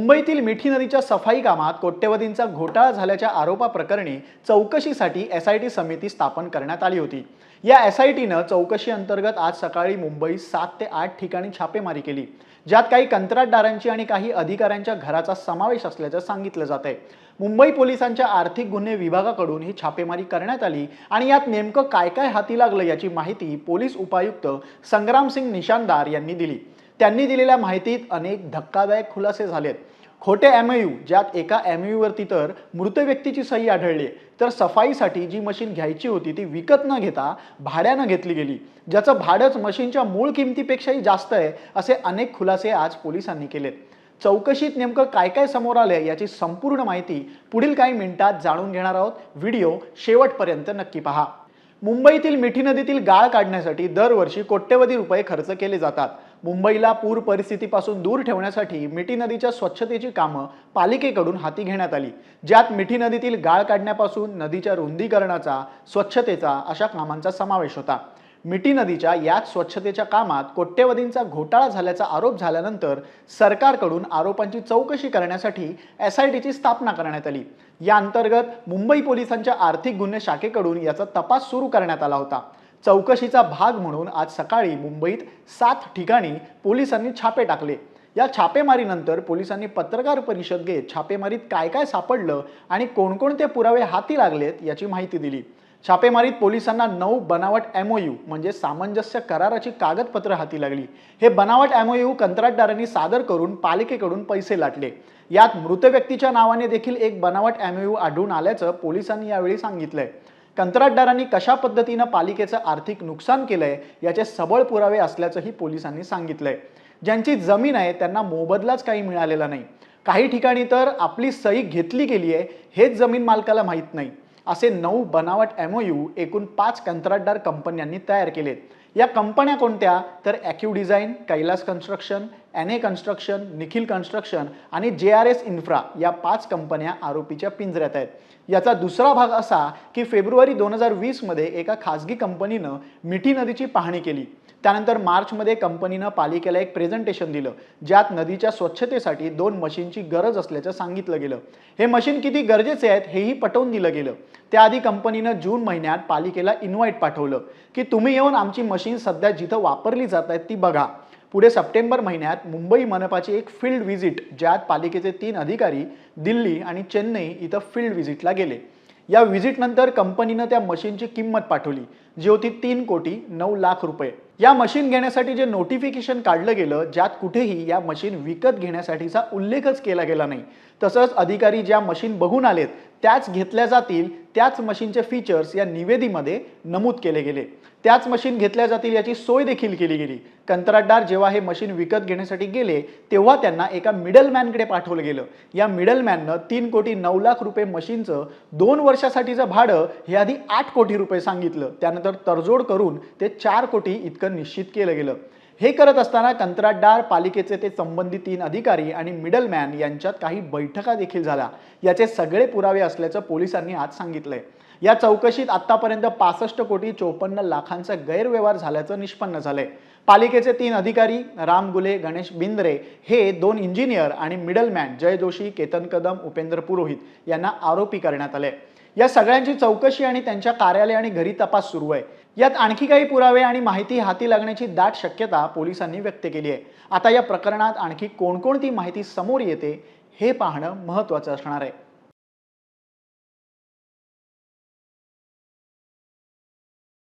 मुंबईतील मिठी नदीच्या सफाई कामात कोट्यवधींचा घोटाळा झाल्याच्या आरोपाप्रकरणी चौकशीसाठी एस आय टी समिती स्थापन करण्यात आली होती. या एस आय टीनं चौकशी अंतर्गत आज सकाळी मुंबईत सात ते आठ ठिकाणी छापेमारी केली ज्यात काही कंत्राटदारांची आणि काही अधिकाऱ्यांच्या घराचा समावेश असल्याचं सांगितलं जात आहे मुंबई पोलिसांच्या आर्थिक गुन्हे विभागाकडून ही छापेमारी करण्यात आली आणि यात नेमकं काय काय हाती लागलं याची माहिती पोलीस उपायुक्त संग्रामसिंग निशानदार यांनी दिली. त्यांनी दिलेल्या माहितीत अनेक धक्कादायक खुलासे झालेत. खोटे एम यू ज्यात एका एमयूवरती वरती तर मृत व्यक्तीची सही आढळली तर सफाईसाठी जी मशीन घ्यायची होती ती विकत न घेता भाड्यानं घेतली गेली. ज्याचं भाडंच मशीनच्या मूळ किमतीपेक्षाही जास्त आहे असे अनेक खुलासे आज पोलिसांनी केलेत. चौकशीत नेमकं काय काय समोर आलंय याची संपूर्ण माहिती पुढील काही मिनिटात जाणून घेणार आहोत. व्हिडिओ शेवटपर्यंत नक्की पहा. मुंबईतील मिठी नदीतील गाळ काढण्यासाठी दरवर्षी कोट्यवधी रुपये खर्च केले जातात. मुंबईला पूर परिस्थितीपासून दूर ठेवण्यासाठी मिठी नदीच्या स्वच्छतेची कामं पालिकेकडून हाती घेण्यात आली ज्यात मिठी नदीतील गाळ काढण्यापासून नदीच्या रुंदीकरणाचा स्वच्छतेचा अशा कामांचा समावेश होता. मिठी नदीच्या याच स्वच्छतेच्या कामात कोट्यवधींचा घोटाळा झाल्याचा आरोप झाल्यानंतर सरकारकडून आरोपांची चौकशी करण्यासाठी एस आय टीची स्थापना करण्यात आली. या अंतर्गत मुंबई पोलिसांच्या आर्थिक गुन्हे शाखेकडून याचा तपास सुरू करण्यात आला होता. चौकशीचा भाग म्हणून आज सकाळी मुंबईत सात ठिकाणी पोलिसांनी छापे टाकले. या छापेमारीनंतर पोलिसांनी पत्रकार परिषद घेत छापेमारीत काय काय सापडलं आणि कोणकोणते पुरावे हाती लागलेत याची माहिती दिली. छापेमारीत पोलिसांना नऊ बनावट एमओयू म्हणजे सामंजस्य कराराची कागदपत्र हाती लागली. हे बनावट एमओयू कंत्राटदारांनी सादर करून पालिकेकडून पैसे लाटले. यात मृत व्यक्तीच्या नावाने देखील एक बनावट एमओयू आढळून आल्याचं पोलिसांनी यावेळी सांगितलंय. कंत्राटदारांनी कशा पद्धतीनं पालिकेचं आर्थिक नुकसान केलंय याचे सबळ पुरावे असल्याचंही पोलिसांनी सांगितलंय. ज्यांची जमीन आहे त्यांना मोबदलाच काही मिळालेला नाही. काही ठिकाणी तर आपली सही घेतली गेली आहे हेच जमीन मालकाला माहीत नाही. असे नऊ बनावट एमओयू एकूण पाच कंत्राटदार कंपन्यांनी तयार केलेत. या कंपन्या कोणत्या? तर accu design Kailas construction N A construction Nikhil construction आणि जे आर एस इन्फ्रा या पाच कंपन्या आरोपीच्या पिंजऱ्यात आहेत. याचा दुसरा भाग असा की फेब्रुवारी दोन हजार वीसमध्ये एका खासगी कंपनीनं मिठी नदीची पाहणी केली. त्यानंतर मार्चमध्ये कंपनीनं पालिकेला एक प्रेझेंटेशन दिलं ज्यात नदीच्या स्वच्छतेसाठी दोन मशीनची गरज असल्याचं सांगितलं गेलं. हे मशीन किती गरजेचे आहेत हेही पटवून दिलं गेलं. त्याआधी कंपनीनं जून महिन्यात पालिकेला इन्व्हाइट पाठवलं की तुम्ही येऊन आमची मशीन सध्या जिथं वापरली जात आहेत ती बघा. पुढे सप्टेंबर महिन्यात मुंबई मनपाची एक फील्ड व्हिजिट ज्यात पालिकेचे तीन अधिकारी दिल्ली आणि चेन्नई इथं फील्ड व्हिजिटला गेले. या व्हिजिटनंतर कंपनीनं त्या मशीनची किंमत पाठवली जी होती तीन कोटी नऊ लाख रुपये. या मशीन घेण्यासाठी जे नोटिफिकेशन काढलं गेलं ज्यात कुठेही या मशीन विकत घेण्यासाठीचा उल्लेखच केला गेला नाही. तसंच अधिकारी ज्या मशीन बघून आलेत त्याच घेतल्या जातील त्याच मशीनचे फीचर्स या निवेदीमध्ये नमूद केले गेले. त्याच मशीन घेतल्या जातील याची सोय देखील केली गेली. कंत्राटदार जेव्हा हे मशीन विकत घेण्यासाठी गेले तेव्हा त्यांना एका मिडलमॅनकडे पाठवलं गेलं. या मिडलमॅननं तीन कोटी नऊ लाख रुपये मशीनचं दोन वर्षासाठीचं भाडं हे आधी आठ कोटी रुपये सांगितलं. त्यानंतर तडजोड करून ते चार कोटी इतकं निश्चित केलं गेलं. हे करत असताना कंत्राटदार पालिकेचे ते संबंधित तीन अधिकारी आणि मिडलमॅन यांच्यात काही बैठका देखील झाल्या. याचे सगळे पुरावे असल्याचं पोलिसांनी आज सांगितलंय. या चौकशीत आतापर्यंत पासष्ट कोटी चोपन्न लाखांचा गैरव्यवहार झाल्याचं निष्पन्न झालंय. पालिकेचे तीन अधिकारी राम गुले गणेश बिंद्रे हे दोन इंजिनियर आणि मिडलमॅन जय जोशी केतन कदम उपेंद्र पुरोहित यांना आरोपी करण्यात आले या सगळ्यांची चौकशी आणि त्यांच्या कार्यालय आणि घरी तपास सुरू आहे. यात आणखी काही पुरावे आणि माहिती हाती लागण्याची दाट शक्यता पोलिसांनी व्यक्त केली आहे. आता या प्रकरणात आणखी कोणकोणती माहिती समोर येते हे पाहणं महत्त्वाचं असणार आहे.